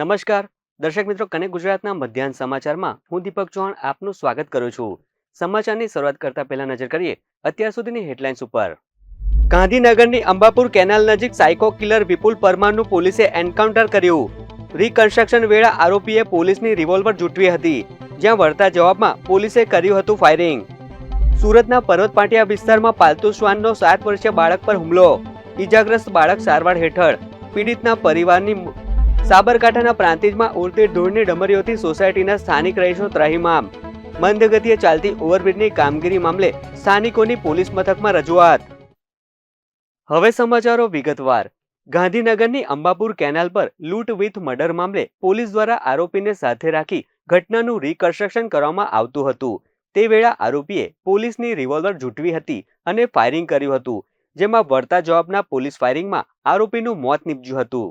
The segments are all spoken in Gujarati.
નમસ્કાર. દર્શક મિત્રો કનેક્ટ ગુજરાતના મધ્યાહન સમાચારમાં હું દીપક ચૌહાણ આપનું સ્વાગત કરું છું. સમાચારની શરૂઆત કરતા પહેલા નજર કરીએ અત્યાર સુધીની હેડલાઇન્સ ઉપર. ગાંધીનગરની અંબાપુર કેનાલ નજીક સાયકો કિલર વિપુલ પરમારનું પોલીસે એન્કાઉન્ટર કર્યું. રિકન્સ્ટ્રક્શન વેળા આરોપીએ પોલીસની રિવોલ્વર જૂટવી હતી, જ્યાં વળતા જવાબમાં પોલીસે કર્યું હતું ફાયરિંગ. સુરતના પર્વત પાટિયા વિસ્તારમાં પાલતુ શ્વાનનો સાત વર્ષીય બાળક પર હુમલો. ઈજાગ્રસ્ત બાળક સારવાર હેઠળ, પીડિતના પરિવારની સાબરકાંઠાના પ્રાંતિજમાં ઉડતી ધૂળની ડમરીઓથી સોસાયટીના સ્થાનિક રહીશો ત્રાહીમામ. મંદગતિએ ચાલતી ઓવરબ્રિજની કામગીરી મામલે સ્થાનિકોની પોલીસ મથકમાં રજૂઆત. હવે સમાચારો વિગતવાર. ગાંધીનગરની અંબાપુર કેનાલ પર લૂંટ વિથ મર્ડર મામલે પોલીસ દ્વારા આરોપીને સાથે રાખી ઘટનાનું રિકન્સ્ટ્રક્શન કરવામાં આવતું હતું. તે વેળા આરોપીએ પોલીસની રિવોલ્વર જૂટવી હતી અને ફાયરિંગ કર્યું હતું, જેમાં વળતા જવાબના પોલીસ ફાયરિંગમાં આરોપીનું મોત નીપજ્યું હતું.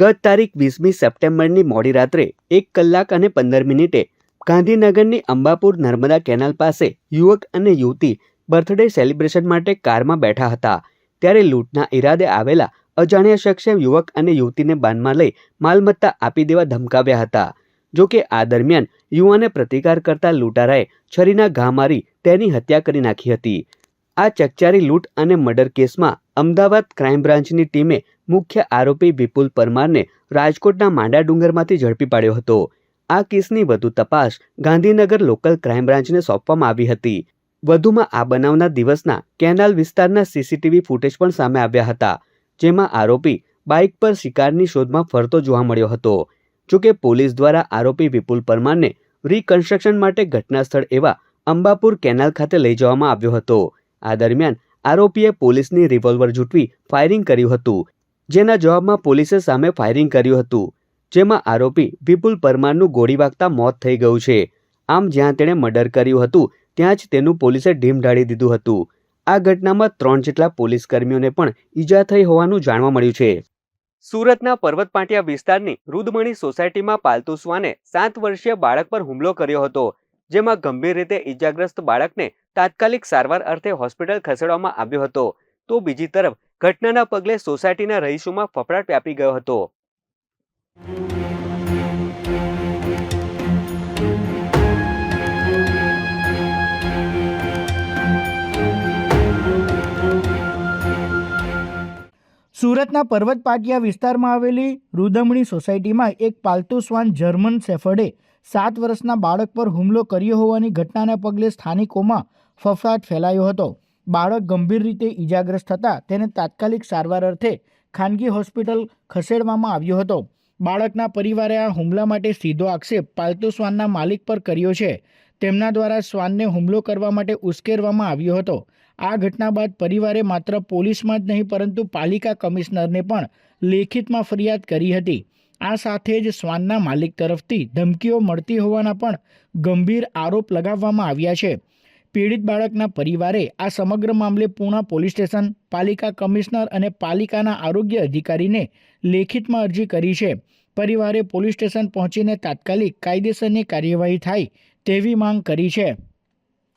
ગત તારીખ વીસમી સપ્ટેમ્બરની મોડી રાત્રે એક કલાક અને પંદર મિનિટે ગાંધીનગરની અંબાપુર નર્મદા કેનાલ પાસે યુવક અને યુવતી બર્થડે સેલિબ્રેશન માટે કારમાં બેઠા હતા. ત્યારે લૂંટના ઈરાદે આવેલા અજાણ્યા શખ્સે યુવક અને યુવતીને બાનમાં લઈ માલમત્તા આપી દેવા ધમકાવ્યા હતા. જો કે આ દરમિયાન યુવાને પ્રતિકાર કરતા લૂંટારાએ છરીના ઘા મારી તેની હત્યા કરી નાખી હતી. આ ચકચારી લૂંટ અને મર્ડર કેસમાં અમદાવાદ ક્રાઇમ બ્રાન્ચની ટીમે મુખ્ય આરોપી વિપુલ પરમારને રાજકોટના માંડા ડુંગરમાંથી ઝડપી પાડ્યો હતો. આ કેસની વધુ તપાસ ગાંધીનગર લોકલ ક્રાઇમ બ્રાન્ચને સોંપવામાં આવી હતી. વધુમાં આ બનાવના દિવસના કેનાલ વિસ્તારના સીસીટીવી ફૂટેજ પણ સામે આવ્યા હતા, જેમાં આરોપી બાઇક પર શિકારની શોધમાં ફરતો જોવા મળ્યો હતો. જોકે પોલીસ દ્વારા આરોપી વિપુલ પરમારને રિકન્સ્ટ્રક્શન માટે ઘટના સ્થળ એવા અંબાપુર કેનાલ ખાતે લઈ જવામાં આવ્યો હતો. આ દરમિયાન આરોપીએ પોલીસની રિવોલ્વર જૂટવી ફાયરિંગ કર્યું હતું. જેના જવાબમાં પોલીસે સામે ફાયરિંગ કર્યું હતું. જેમાં આરોપી વિપુલ પરમારનું ગોળી વાગતા મોત થઈ ગયું છે. આમ જ્યાં તેણે મર્ડર કર્યું હતું, ત્યાં જ તેનું પોલીસે ઢીમ ઢાળી દીધું હતું. આ ઘટનામાં ત્રણ જેટલા પોલીસ કર્મીઓને પણ ઈજા થઈ હોવાનું જાણવા મળ્યું છે. સુરતના પર્વતપાટિયા વિસ્તારની રુદમણી સોસાયટીમાં પાલતુ શ્વાને સાત વર્ષીય બાળક પર હુમલો કર્યો હતો. જેમાં ગંભીર રીતે ઈજાગ્રસ્ત બાળકને તાત્કાલિક સારવાર અર્થે હોસ્પિટલ ખસેડવામાં આવ્યો હતો. તો બીજી તરફ, ઘટનાના પગલે સોસાયટીના રહીશોમાં ફફડાટ વ્યાપી ગયો હતો. સુરતના પર્વત પાટિયા વિસ્તારમાં આવેલી રુદમણી સોસાયટીમાં એક પાલતુ શ્વાન જર્મન સેફર્ડે સાત વર્ષના બાળક પર હુમલો કર્યો હોવાની ઘટનાને પગલે સ્થાનિકોમાં ફફડાટ ફેલાયો હતો. બાળક ગંભીર રીતે ઈજાગ્રસ્ત થતાં તેને તાત્કાલિક સારવાર અર્થે ખાનગી હોસ્પિટલ ખસેડવામાં આવ્યો હતો. બાળકના પરિવારે આ હુમલા માટે સીધો આક્ષેપ પાલતુ શ્વાનના માલિક પર કર્યો છે. તેમના દ્વારા શ્વાનને હુમલો કરવા માટે ઉશ્કેરવામાં આવ્યો હતો. આ ઘટના બાદ પરિવારે માત્ર પોલીસમાં જ નહીં, પરંતુ પાલિકા કમિશનરને પણ લેખિતમાં ફરિયાદ કરી હતી. આ સાથે જ શ્વાનના માલિક તરફથી ધમકીઓ મળતી હોવાના પણ ગંભીર આરોપ લગાવવામાં આવ્યા છે. પીડિત બાળકના પરિવારે આ સમગ્ર મામલે પૂણા પોલીસ સ્ટેશન, પાલિકા કમિશનર અને પાલિકાના આરોગ્ય અધિકારીને લેખિતમાં અરજી કરી છે. પરિવારે પોલીસ સ્ટેશન પહોંચીને તાત્કાલિક કાયદેસરની કાર્યવાહી થાય તેવી માંગ કરી છે.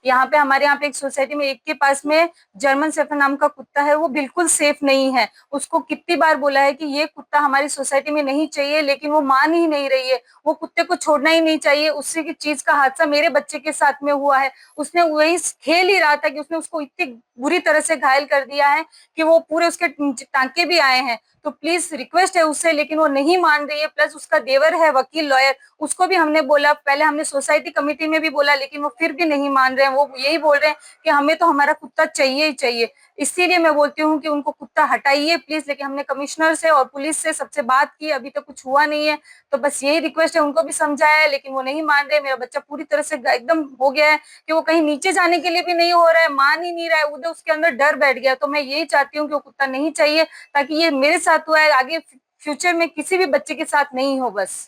यहाँ पे हमारे यहाँ पे एक सोसाइटी में एक के पास में जर्मन सेफर नाम का कुत्ता है, वो बिल्कुल सेफ़ नहीं है। उसको कितनी बार बोला है कि ये कुत्ता हमारी सोसाइटी में नहीं चाहिए, लेकिन वो मान ही नहीं रही है। वो कुत्ते को छोड़ना ही नहीं चाहिए, उससे की चीज़ का हादसा मेरे बच्चे के साथ में हुआ है। उसने वही खेल ही रहा था कि उसने उसको इतनी बुरी तरह से घायल कर दिया है कि वो पूरे उसके टांके भी आए हैं। तो प्लीज़ रिक्वेस्ट है उससे लेकिन वो नहीं मान रही है। प्लस उसका देवर है, वकील लॉयर उसको भी हमने बोला, पहले हमने सोसाइटी कमेटी में भी बोला, लेकिन वो फिर भी नहीं मान रहे हैं। वो यही बोल रहे हैं कि हमें तो हमारा कुत्ता चाहिए ही चाहिए। इसीलिए मैं बोलती हूँ कि उनको कुत्ता हटाइए प्लीज लेकिन हमने कमिश्नर से और पुलिस से सबसे बात की अभी तक कुछ हुआ नहीं है तो बस यही रिक्वेस्ट है उनको भी समझाया है लेकिन वो नहीं मान रहे मेरा बच्चा पूरी तरह से एकदम हो गया है कि वो कहीं नीचे जाने के लिए भी नहीं हो रहा है मान ही नहीं रहा है उधर उसके अंदर डर बैठ गया तो मैं यही चाहती हूँ कि वो कुत्ता नहीं चाहिए ताकि ये मेरे साथ हुआ है आगे फ्यूचर में किसी भी बच्चे के साथ नहीं हो बस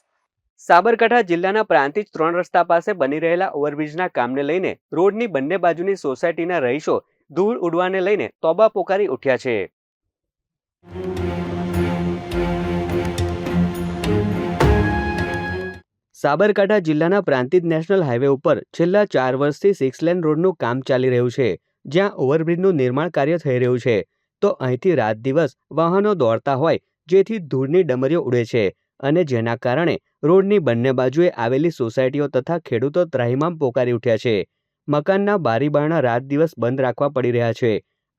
સાબરકાંઠા જિલ્લાના પ્રાંતિજ ત્રણ રસ્તા પાસે બની રહેલા ઓવરબ્રિજના કામને લઈને રોડની બંને બાજુની સોસાયટીના રહીશો ધૂળ ઉડવાને લઈને તોબા પોકારી ઉઠ્યા છે. સાબરકાંઠા જિલ્લાના પ્રાંતિજ નેશનલ હાઈવે ઉપર છેલ્લા ચાર વર્ષથી સિક્સ લેન રોડનું કામ ચાલી રહ્યું છે, જ્યાં ઓવરબ્રિજનું નિર્માણ કાર્ય થઈ રહ્યું છે. તો અહીંથી રાત દિવસ વાહનો દોડતા હોય, જેથી ધૂળની ડમરીઓ ઉડે છે, અને જેના કારણે રોડની બંને બાજુએ આવેલી સોસાયટીઓ તથા ખેડૂતો ત્રાહિમામ પોકારી ઉઠ્યા છે. મકાનના બારીબારણા રાત દિવસ બંધ રાખવા પડી રહ્યા છે.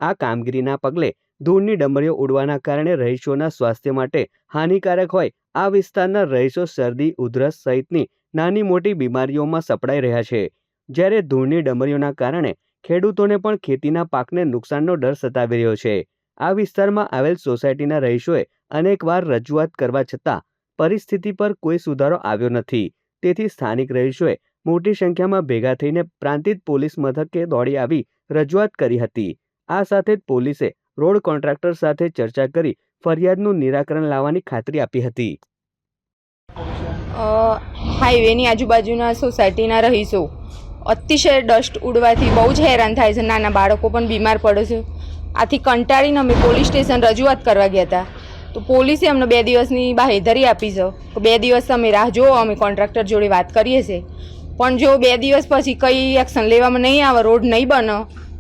આ કામગીરીના પગલે ધૂળની ડમરીઓ ઉડવાના કારણે રહીશોના સ્વાસ્થ્ય માટે હાનિકારક હોય આ વિસ્તારના રહીશો શરદી, ઉધરસ સહિતની નાની મોટી બીમારીઓમાં સપડાઈ રહ્યા છે. જ્યારે ધૂળની ડમરીઓના કારણે ખેડૂતોને પણ ખેતીના પાકને નુકસાનનો ડર સતાવી રહ્યો છે. આ વિસ્તારમાં આવેલ સોસાયટીના રહીશોએ અનેકવાર રજૂઆત કરવા છતાં પરિસ્થિતિ પર કોઈ સુધારો આવ્યો નથી. તેથી સ્થાનિક રહીશોએ મોટી સંખ્યામાં ભેગા થઈને પ્રાંતિત પોલીસ મથકે દોડી આવી, રજૂઆત કરી હતી. આ સાથે જ પોલીસે રોડ કોન્ટ્રાક્ટર સાથે ચર્ચા કરી ફરિયાદનું નિરાકરણ લાવવાની ખાતરી આપી હતી. હાઈવેની આજુબાજુના સોસાયટીના રહીશો. અતિશય ડસ્ટ ઉડવાથી બહુ જ હેરાન થાય છે. નાના બાળકો પણ બીમાર પડે છે. આથી કંટાળીને અમે પોલીસ સ્ટેશન રજૂઆત કરવા ગયા હતા. તો પોલીસે અમને બે દિવસની બાહેધરી આપી છે. કે બે દિવસ તમે રાહ જુઓ, અમે કોન્ટ્રાક્ટર જોડે વાત કરીએ છીએ. પણ જો બે દિવસ પછી કંઈ એક્શન લેવામાં નહીં આવે, રોડ નહીં બને,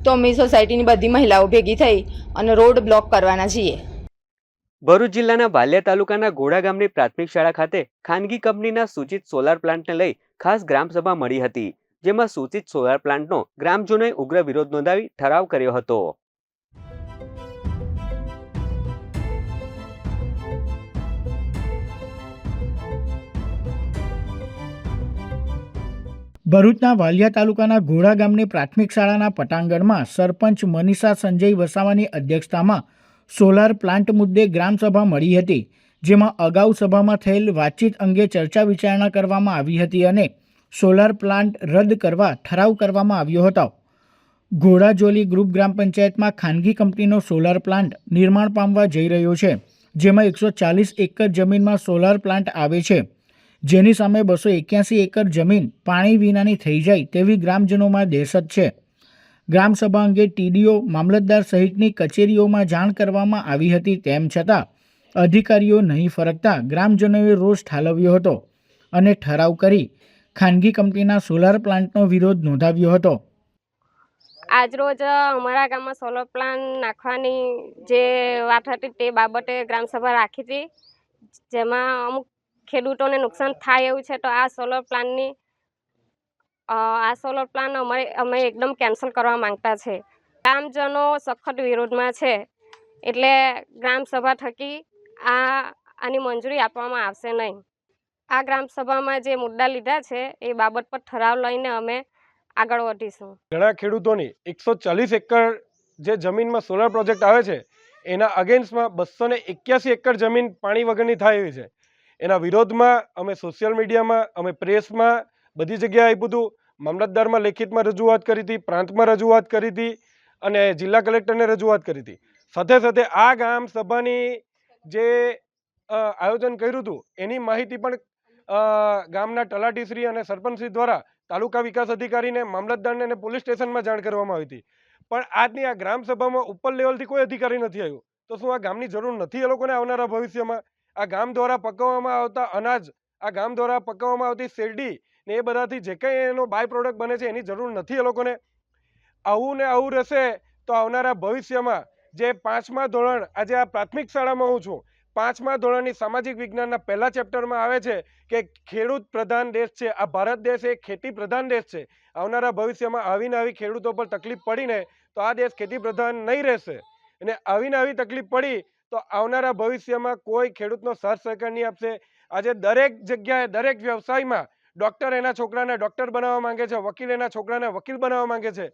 તો અમે સોસાયટીની બધી મહિલાઓ ભેગી થઈ અને રોડ બ્લોક કરવાના છીએ. ભરૂચ જિલ્લાના વાલિયા તાલુકાના ઘોડા ગામની પ્રાથમિક શાળા ખાતે ખાનગી કંપનીના સૂચિત સોલાર પ્લાન્ટને લઈ ખાસ ગ્રામસભા મળી હતી, જેમાં સૂચિત સોલાર પ્લાન્ટનો ગ્રામજનોએ ઉગ્ર વિરોધ નોંધાવી ઠરાવ કર્યો હતો. ભરૂચના વાલિયા તાલુકાના ઘોડા ગામની પ્રાથમિક શાળાના પટાંગણમાં સરપંચ મનીષા સંજય વસાવાની અધ્યક્ષતામાં સોલાર પ્લાન્ટ મુદ્દે ગ્રામસભા મળી હતી, જેમાં અગાઉ સભામાં થયેલ વાતચીત અંગે ચર્ચા વિચારણા કરવામાં આવી હતી અને સોલાર પ્લાન્ટ રદ કરવા ઠરાવ કરવામાં આવ્યો હતો. ઘોડાજોલી ગ્રુપ ગ્રામ પંચાયતમાં ખાનગી કંપનીનો સોલાર પ્લાન્ટ નિર્માણ પામવા જઈ રહ્યો છે, જેમાં એકસો ચાલીસ એકર જમીનમાં સોલાર પ્લાન્ટ આવે છે. જેની સામે બસો એક્યાસી એકર જમીન પાણી વિનાની થઈ જાય તેવી ગ્રામજનોમાં દહેશત છે. ગ્રામસભા અંગે ટીડીઓ, મામલતદાર સહિતની કચેરીઓમાં જાણ કરવામાં આવી હતી તેમ છતાં અધિકારીઓ નહીં ફરકતા ગ્રામજનોએ રોષ ઠાલવ્યો હતો અને ઠરાવ કરી ખાનગી કંપનીના સોલાર પ્લાન્ટનો વિરોધ નોંધાવ્યો હતો. આજરોજ અમારા ગામમાં સોલર પ્લાન્ટ નાખવાની જે વાત હતી તે બાબતે ગ્રામસભા રાખી હતી. જેમાં અમુક ખેડૂતોને નુકસાન થાય એવું છે, તો આ સોલર પ્લાનની આ સોલર પ્લાન અમારે અમે એકદમ કેન્સલ કરવા માંગતા છે. ગ્રામજનો સખત વિરોધમાં છે, એટલે ગ્રામસભા થકી આ, આની મંજૂરી આપવામાં આવશે નહીં. આ ગ્રામસભામાં જે મુદ્દા લીધા છે, એ બાબત પર ઠરાવ લઈને અમે આગળ વધીશું. ઘણા ખેડૂતોની એકસો ચાલીસ એકર જે જમીનમાં સોલર પ્રોજેક્ટ આવે છે, એના અગેન્સ્ટમાં બસો એક્યાસી એકર જમીન પાણી વગરની થાય છે. એના વિરોધમાં અમે સોશિયલ મીડિયામાં અમે પ્રેસમાં બધી જગ્યાએ બધું મામલતદારમાં લેખિતમાં રજૂઆત કરી હતી, પ્રાંતમાં રજૂઆત કરી હતી અને જિલ્લા કલેક્ટરને રજૂઆત કરી હતી. સાથે સાથે આ ગામ સભાની જે આયોજન કર્યું હતું, એની માહિતી પણ ગામના તલાટીશ્રી અને સરપંચશ્રી દ્વારા તાલુકા વિકાસ અધિકારીને, મામલતદારને અને પોલીસ સ્ટેશનમાં જાણ કરવામાં આવી હતી. પણ આજની આ ગ્રામસભામાં ઉપર લેવલથી કોઈ અધિકારી નથી આવ્યું. તો શું આ ગામની જરૂર નથી એ લોકોને આવનારા ભવિષ્યમાં? આ ગામ દ્વારા પકવવામાં આવતા અનાજ, આ ગામ દ્વારા પકવવામાં આવતી શેરડી ને એ બધાથી જે કંઈ એનો બાય પ્રોડક્ટ બને છે એની જરૂર નથી એ લોકોને. આવું ને આવું રહેશે તો આવનારા ભવિષ્યમાં જે પાંચમા ધોરણ આજે આ પ્રાથમિક શાળામાં હું છું, પાંચમા ધોરણની સામાજિક વિજ્ઞાનના પહેલા ચેપ્ટરમાં આવે છે કે ખેડૂત પ્રધાન દેશ છે, આ ભારત દેશ એ ખેતી પ્રધાન દેશ છે. આવનારા ભવિષ્યમાં આવીને આવી ખેડૂતો પર તકલીફ પડીને તો આ દેશ ખેતી પ્રધાન નહીં રહેશે. અને આવીને આવી તકલીફ પડી તો આવનારા ભવિષ્યમાં કોઈ ખેડૂતનો સાથ સહકાર નહીં આપશે. આજે દરેક જગ્યાએ, દરેક વ્યવસાયમાં ડૉક્ટર એના છોકરાને ડૉક્ટર બનાવવા માંગે છે, વકીલ એના છોકરાને વકીલ બનાવવા માંગે છે.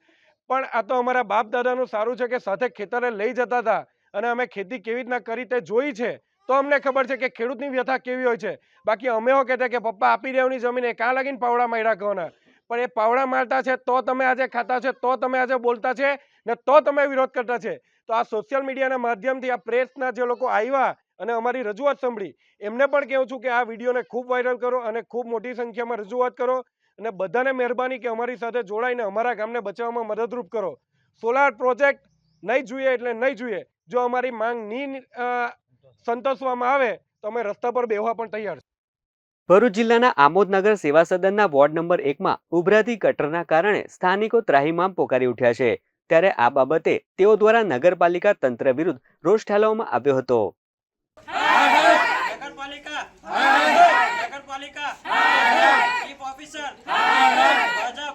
પણ આ તો અમારા બાપ દાદાનું સારું છે કે સાથે ખેતરે લઈ જતા હતા અને અમે ખેતી કેવી રીતના કરી તે જોઈ છે, તો અમને ખબર છે કે ખેડૂતની વ્યથા કેવી હોય છે. બાકી અમે હો કહેતા કે પપ્પા આપી દેવાની જમીન એ કાં લાગીને પાવડા માર્યા કહોના પણ એ પાવડા મારતા છે તો તમે આજે ખાતા છે, તો તમે આજે બોલતા છે ને તો તમે વિરોધ કરતા છે. તો આ સોશિયલ મીડિયાના માધ્યમથી આ પ્રેસના જે લોકો આવ્યા અને અમારી રજૂઆત સાંભળી, એમને પણ કહું છું કે આ વિડીયોને ખૂબ વાયરલ કરો અને ખૂબ મોટી સંખ્યામાં રજૂઆત કરો અને બધાને મહેરબાની કે અમારી સાથે જોડાઈને અમારા ગામને બચાવવામાં મદદરૂપ કરો. સોલાર પ્રોજેક્ટ નહીં જોઈએ એટલે નહીં જોઈએ. જો અમારી માંગ નહીં સંતોષવામાં આવે, તો અમે રસ્તા પર બેહવા પણ તૈયાર ભરૂચ જિલ્લાના આમોદનગર સેવા સદનના વોર્ડ નંબર એકમાં ઉભરાતી ગટરના કારણે સ્થાનિકો ત્રાહીમામ પોકારી ઉઠ્યા છે. ત્યારે આ બાબતે તેઓ દ્વારા નગરપાલિકા તંત્ર વિરુદ્ધ રોષ ઠાલવવામાં આવ્યો હતો. નગરપાલિકા નગરપાલિકા ચીફ ઓફિસર ભાજપ.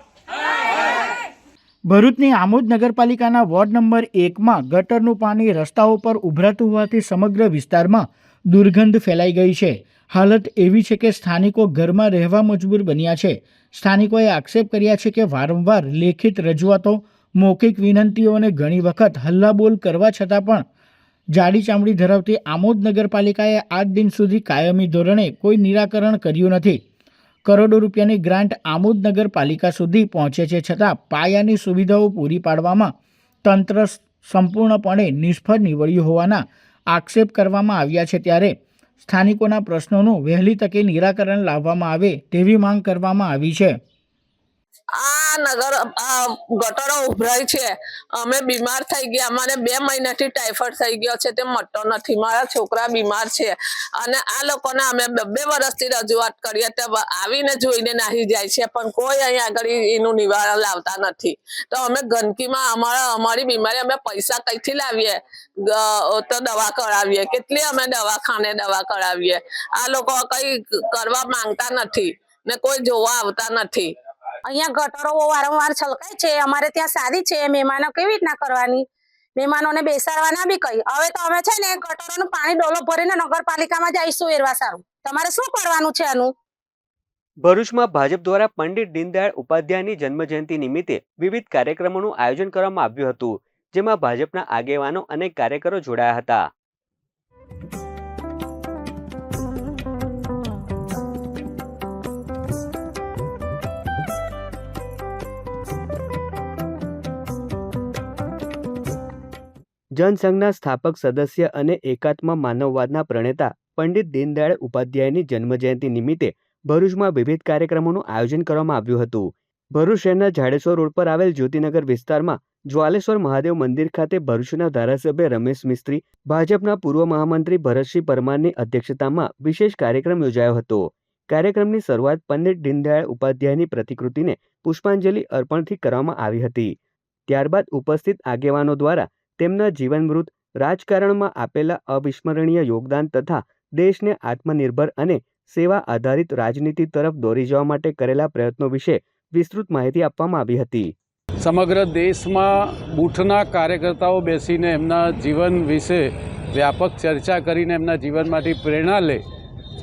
ભરૂચની આમોદ નગરપાલિકાના વોર્ડ નંબર એકમાં ગટરનું પાણી રસ્તાઓ પર ઉભરાતું હોવાથી સમગ્ર વિસ્તારમાં દુર્ગંધ ફેલાઈ ગઈ છે. હાલત એવી છે કે સ્થાનિકો ઘરમાં રહેવા મજબૂર બન્યા છે. સ્થાનિકોએ આક્ષેપ કર્યા છે કે વારંવાર લેખિત રજૂઆતો મૌખિક વિનંતીઓને ઘણી વખત હલ્લાબોલ કરવા છતાં પણ જાડી ચામડી ધરાવતી આમોદ નગરપાલિકાએ આજ દિન સુધી કાયમી ધોરણે કોઈ નિરાકરણ કર્યું નથી. કરોડો રૂપિયાની ગ્રાન્ટ આમોદ નગરપાલિકા સુધી પહોંચે છે છતાં પાયાની સુવિધાઓ પૂરી પાડવામાં તંત્ર સંપૂર્ણપણે નિષ્ફળ નીવડ્યું હોવાના આક્ષેપ કરવામાં આવ્યા છે ત્યારે સ્થાનિકોના પ્રશ્નોનું વહેલી તકે નિરાકરણ લાવવામાં આવે તેવી માંગ કરવામાં આવી છે. આ નગર ગટરો ઉભરાય છે. અમે બીમાર થઈ ગયા. અમારે બે મહિનાથી ટાઈફોઈડ થઈ ગયો છે. તે મટતો નથી. મારા છોકરા બીમાર છે. અને આ લોકોને અમે બે વર્ષથી રજૂઆત કરીએ તો આવીને જોઈને નાહી જાય છે. પણ કોઈ અહીં આગળ એનું નિવારણ લાવતા નથી. તો અમે ગંદકીમાં અમારા, અમારી બીમારી અમે પૈસા કઈથી લાવીએ? તો દવા કરાવીએ કેટલી અમે દવાખાને દવા કરાવીએ આ લોકો કઈ કરવા માંગતા નથી ને કોઈ જોવા આવતા નથી. અહીંયા ગટરો વારંવાર છલકાય છે, અમારે ત્યાં સારી છે, મહેમાનો કેવી રીતના કરવાની? મહેમાનોને બેસાડવાના બી કઈ? હવે તો અમે છે ને ગટરોનું પાણી ડોલો ભરીને નગરપાલિકામાં જઈશું, એરવા સારું. તમારે શું કરવાનું છે આનું ભરૂચમાં ભાજપ દ્વારા પંડિત દીનદયાળ ઉપાધ્યાયની જન્મજયંતિ નિમિત્તે વિવિધ કાર્યક્રમોનું આયોજન કરવામાં આવ્યું હતું, જેમાં ભાજપના આગેવાનો અને કાર્યકરો જોડાયા હતા. જનસંઘના સ્થાપક સદસ્ય અને એકાત્મ માનવવાદના પ્રણેતા પંડિત દીનદયાળ ઉપાધ્યાયની જન્મજયંતિ નિમિત્તે ભરૂચમાં વિવિધ કાર્યક્રમોનું આયોજન કરવામાં આવ્યું હતું. ભરૂચ શહેરના જાડેશ્વર રોડ પર આવેલ જ્યોતિનગર વિસ્તારમાં જ્વાલેશ્વર મહાદેવ મંદિર ખાતે ભરૂચના ધારાસભ્ય રમેશ મિસ્ત્રી, ભાજપના પૂર્વ મહામંત્રી ભરતસિંહ પરમારની અધ્યક્ષતામાં વિશેષ કાર્યક્રમ યોજાયો હતો. કાર્યક્રમની શરૂઆત પંડિત દીનદયાળ ઉપાધ્યાયની પ્રતિકૃતિને પુષ્પાંજલિ અર્પણથી કરવામાં આવી હતી. ત્યારબાદ ઉપસ્થિત આગેવાનો દ્વારા તેમના જીવનવૃત રાજકારણમાં આપેલા અવિસ્મરણીય યોગદાન તથા દેશને આત્મનિર્ભર અને સેવા આધારિત રાજનીતિ તરફ દોરી જવા માટે કરેલા પ્રયત્નો વિશે વિસ્તૃત માહિતી આપવામાં આવી હતી. સમગ્ર દેશમાં બૂથના કાર્યકર્તાઓ બેસીને એમના જીવન વિશે વ્યાપક ચર્ચા કરીને એમના જીવનમાંથી પ્રેરણા લે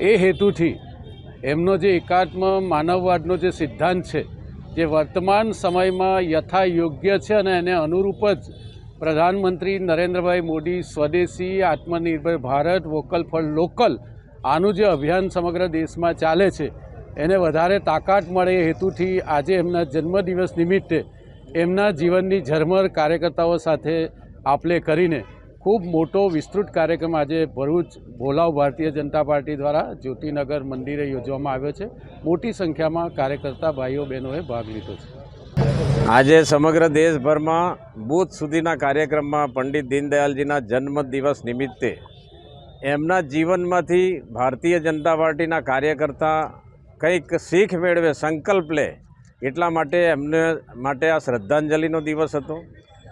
એ હેતુથી એમનો જે એકાત્મ માનવવાદનો જે સિદ્ધાંત છે, જે વર્તમાન સમયમાં યથા યોગ્ય છે અને એને અનુરૂપ જ પ્રધાનમંત્રી નરેન્દ્રભાઈ મોદી સ્વદેશી આત્મનિર્ભર ભારત વોકલ ફોર લોકલ આનું જે અભિયાન સમગ્ર દેશમાં ચાલે છે, એને વધારે તાકાત મળે એ હેતુથી આજે એમના જન્મદિવસ નિમિત્તે એમના જીવનની ઝરમર કાર્યકર્તાઓ સાથે આપલે કરીને ખૂબ મોટો વિસ્તૃત કાર્યક્રમ આજે ભરૂચ ભોલાવ ભારતીય જનતા પાર્ટી દ્વારા જ્યોતિનગર મંદિરે યોજવામાં આવ્યો છે. મોટી સંખ્યામાં કાર્યકર્તા ભાઈઓ બહેનોએ ભાગ લીધો છે. આજે સમગ્ર દેશભરમાં બૂથ સુધીના કાર્યક્રમમાં પંડિત દીનદયાલજીના જન્મદિવસ નિમિત્તે એમના જીવનમાંથી ભારતીય જનતા પાર્ટીના કાર્યકર્તા કંઈક શીખ મેળવે, સંકલ્પ લે એટલા માટે એમને માટે આ શ્રદ્ધાંજલિનો દિવસ હતો.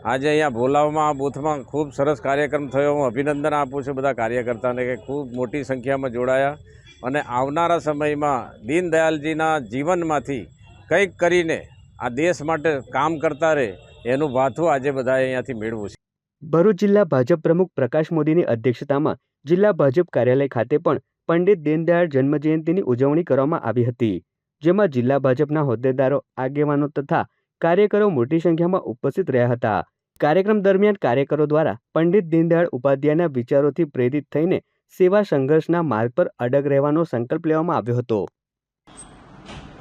આજે અહીંયા ભોલાવમાં આ બૂથમાં ખૂબ સરસ કાર્યક્રમ થયો. હું અભિનંદન આપું છું બધા કાર્યકર્તાને કે ખૂબ મોટી સંખ્યામાં જોડાયા અને આવનારા સમયમાં દીનદયાલજીના જીવનમાંથી કંઈક કરીને આ દેશ માટે કામ કરતા રહે એનું ભાથું આજે બધાએ અહીંયાથી મેળવું છે. ભરૂચ જિલ્લા ભાજપ પ્રમુખ પ્રકાશ મોદીની અધ્યક્ષતામાં જિલ્લા ભાજપ કાર્યાલય ખાતે પણ પંડિત દીનદયાળ જન્મજયંતિની ઉજવણી કરવામાં આવી હતી, જેમાં જિલ્લા ભાજપના હોદ્દેદારો, આગેવાનો તથા કાર્યકરો મોટી સંખ્યામાં ઉપસ્થિત રહ્યા હતા. કાર્યક્રમ દરમિયાન કાર્યકરો દ્વારા પંડિત દીનદયાળ ઉપાધ્યાયના વિચારોથી પ્રેરિત થઈને સેવા સંઘર્ષના માર્ગ પર અડગ રહેવાનો સંકલ્પ લેવામાં આવ્યો હતો.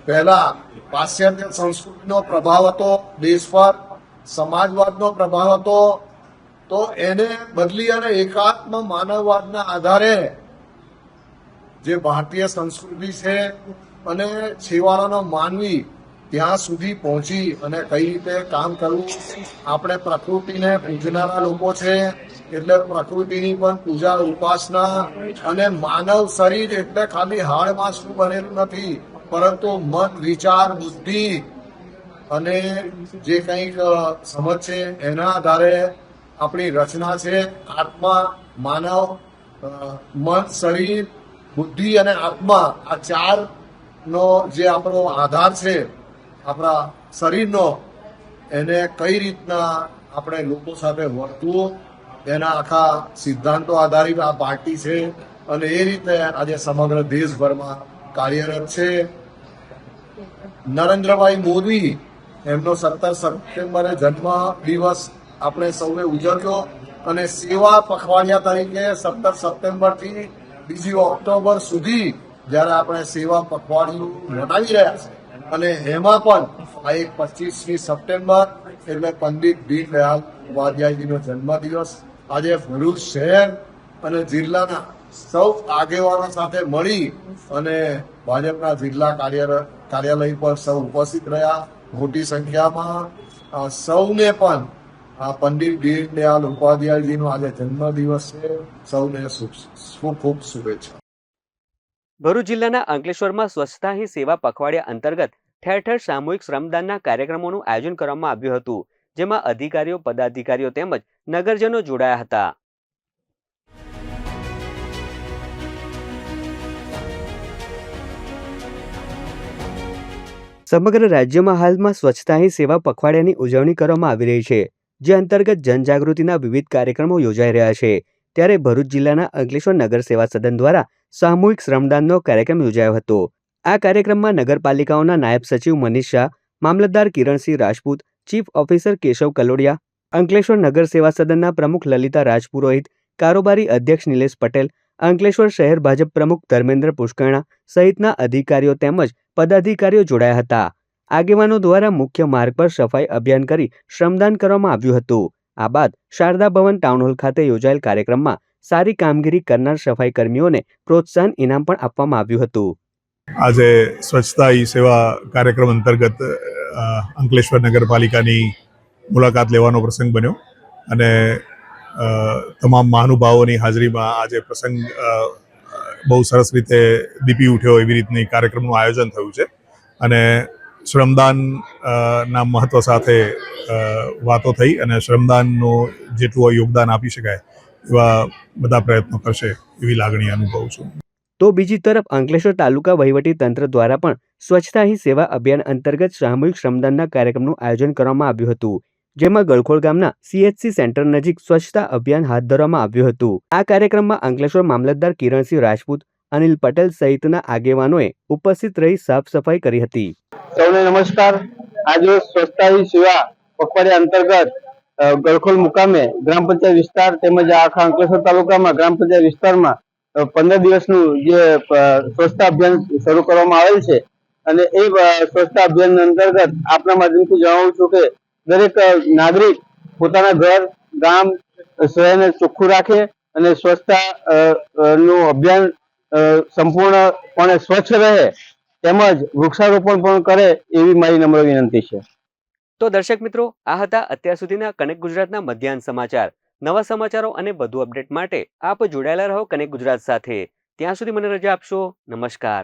પહેલા પાશ્ચાત્ય સંસ્કૃતિનો પ્રભાવ હતો દેશ પર સમાજવાદનો પ્રભાવ હતો, તો એને બદલી અને એકાત્મ માનવવાદના આધારે જે ભારતીય સંસ્કૃતિ છે અને છેવાડાનો માનવી ત્યાં સુધી પહોંચી અને કઈ રીતે કામ કરવું, આપણે પ્રકૃતિને પૂજનારા લોકો છે, એટલે પ્રકૃતિની પણ પૂજા ઉપાસના અને માનવ શરીર એટલે ખાલી હાડમાં શું બનેલું નથી. પરંતુ મન, વિચાર, બુદ્ધિ અને જે કંઈક સમજ છે, એના આધારે આપણી રચના છે, આત્મા, માનવ મન, શરીર, બુદ્ધિ અને આત્મા આ ચાર નો જે આપણો આધાર છે, આપણા શરીરનો, એને કઈ રીતના આપણે લોકો સાથે વર્તવું, એના આખા સિદ્ધાંતો આધારિત આ પાર્ટી છે અને એ રીતે આજે સમગ્ર દેશભરમાં કાર્યરત છે. નરેન્દ્રભાઈ મોદી, એમનો સત્તર સપ્ટેમ્બરે જન્મ દિવસ આપણે સૌએ ઉજવ્યો અને સેવા પખવાડિયા તરીકે સત્તર સપ્ટેમ્બરથી બીજી ઓક્ટોબર સુધી જ્યારે આપણે સેવા પખવાડિયું મનાવી રહ્યા છે. અને એમાં પણ આ એક પચીસમી સપ્ટેમ્બર એટલે પંડિત દીનદયાળ ઉપાધ્યાયજીનો જન્મદિવસ આજે ભરૂચ શહેર અને જિલ્લાના સૌ આગેવાનો સાથે મળી અને ભાજપના જિલ્લા કાર્યાલય પર સૌ ઉપસ્થિત રહ્યા. મોટી સંખ્યામાં સૌને પણ આ પંડિત દીનદયાલ ઉપાધ્યાયજીનો આજે જન્મદિવસ છે. સૌને ખૂબ ખૂબ શુભેચ્છા. ભરૂચ જિલ્લાના અંકલેશ્વરમાં સ્વચ્છતા હી સેવા પખવાડિયા અંતર્ગત ઠેર ઠેર સામૂહિક શ્રમદાનના કાર્યક્રમોનું આયોજન કરવામાં આવ્યું હતું, જેમાં અધિકારીઓ, પદાધિકારીઓ તેમજ નગરજનો જોડાયા હતા. સમગ્ર રાજ્યમાં હાલમાં સ્વચ્છતા હી સેવા પખવાડિયાની ઉજવણી કરવામાં આવી રહી છે, જે અંતર્ગત જનજાગૃતિના વિવિધ કાર્યક્રમો યોજાઈ રહ્યા છે. ત્યારે ભરૂચ જિલ્લાના અંકલેશ્વર નગર સેવા સદન દ્વારા સામૂહિક શ્રમદાનનો કાર્યક્રમ યોજાયો હતો. આ કાર્યક્રમમાં નગરપાલિકાઓના નાયબ સચિવ મનીષ શાહ, મામલતદાર કિરણસિંહ રાજપૂત, ચીફ ઓફિસર કેશવ કલોડિયા, અંકલેશ્વર નગર સેવા સદનના પ્રમુખ લલિતા રાજપુરોહિત, કારોબારી અધ્યક્ષ નિલેશ પટેલ, અંકલેશ્વર શહેર ભાજપ પ્રમુખ ધર્મેન્દ્ર પુષ્કરણા સહિતના અધિકારીઓ તેમજ પદાધિકારીઓ જોડાયા હતા. આગેવાનો દ્વારા મુખ્ય માર્ગ પર સફાઈ અભિયાન કરી શ્રમદાન કરવામાં આવ્યું હતું. આ બાદ શારદા ભવન ટાઉન હોલ ખાતે યોજાયેલ કાર્યક્રમમાં સારી કામગીરી કરનાર સફાઈ કર્મીઓને પ્રોત્સાહન ઇનામ પણ આપવામાં આવ્યું હતું. આજે સ્વચ્છતા ઈ સેવા કાર્યક્રમ અંતર્ગત અંકલેશ્વર નગરપાલિકાની મુલાકાત લેવાનો પ્રસંગ બન્યો અને તમામ મહાનુભાવોની હાજરીમાં આજે પ્રસંગ બહુ સરસ રીતે દીપી ઉઠ્યો એવી રીતની કાર્યક્રમનું આયોજન થયું છે. અને શ્રમદાન ના મહત્વ સાથે વાતો થઈ અને શ્રમદાનનું જેટલું યોગદાન આપી શકાય એવા બધા પ્રયત્નો કરશે એવી લાગણી અનુભવું છું. તો બીજી તરફ અંકલેશ્વર તાલુકા વહીવટી તંત્ર દ્વારા પણ સ્વચ્છતા હી સેવા અભિયાન અંતર્ગત સામૂહિક શ્રમદાનના કાર્યક્રમનું આયોજન કરવામાં આવ્યું હતું. જેમાં ગળખોળ ગામના સીએચસી સેન્ટર નજીક સ્વચ્છતા અભિયાન હાથ ધરવામાં આવ્યું હતું. આ કાર્યક્રમમાં અંકલેશ્વર મામલતદાર કિરણસિંહ રાજપૂત, અનિલ પટેલ સહિતના આગેવાનોએ ઉપસ્થિત રહી સાફ સફાઈ કરી હતી. સૌને નમસ્કાર. આજે સ્વચ્છતા સેવા પખવાડિયા અંતર્ગત ગળખોલ મુકામે ગ્રામ પંચાયત વિસ્તાર તેમજ આખા અંકલેશ્વર તાલુકામાં ગ્રામ પંચાયત વિસ્તારમાં પંદર દિવસનું જે સ્વચ્છતા અભિયાન શરૂ કરવામાં આવેલ છે. અને એ સ્વચ્છતા અભિયાન અંતર્ગત આપના માધ્યમથી જણાવું છું કે દરેક નાગરિક પોતાના ઘર, ગામ, શહેરને ચોખ્ખું રાખે અને સ્વચ્છતા નું અભિયાન સંપૂર્ણપણે સ્વચ્છ રહે તેમજ વૃક્ષારોપણ પણ કરે એવી મારી નમ્ર વિનંતી છે. તો દર્શક મિત્રો, આ હતા અત્યાર સુધીના કનેક્ટ ગુજરાતના મધ્યાહન સમાચાર. નવા સમાચારો અને વધુ અપડેટ માટે આપ જોડાયેલા રહો કનેક્ટ ગુજરાત સાથે. ત્યાં સુધી મને રજા આપશો. નમસ્કાર.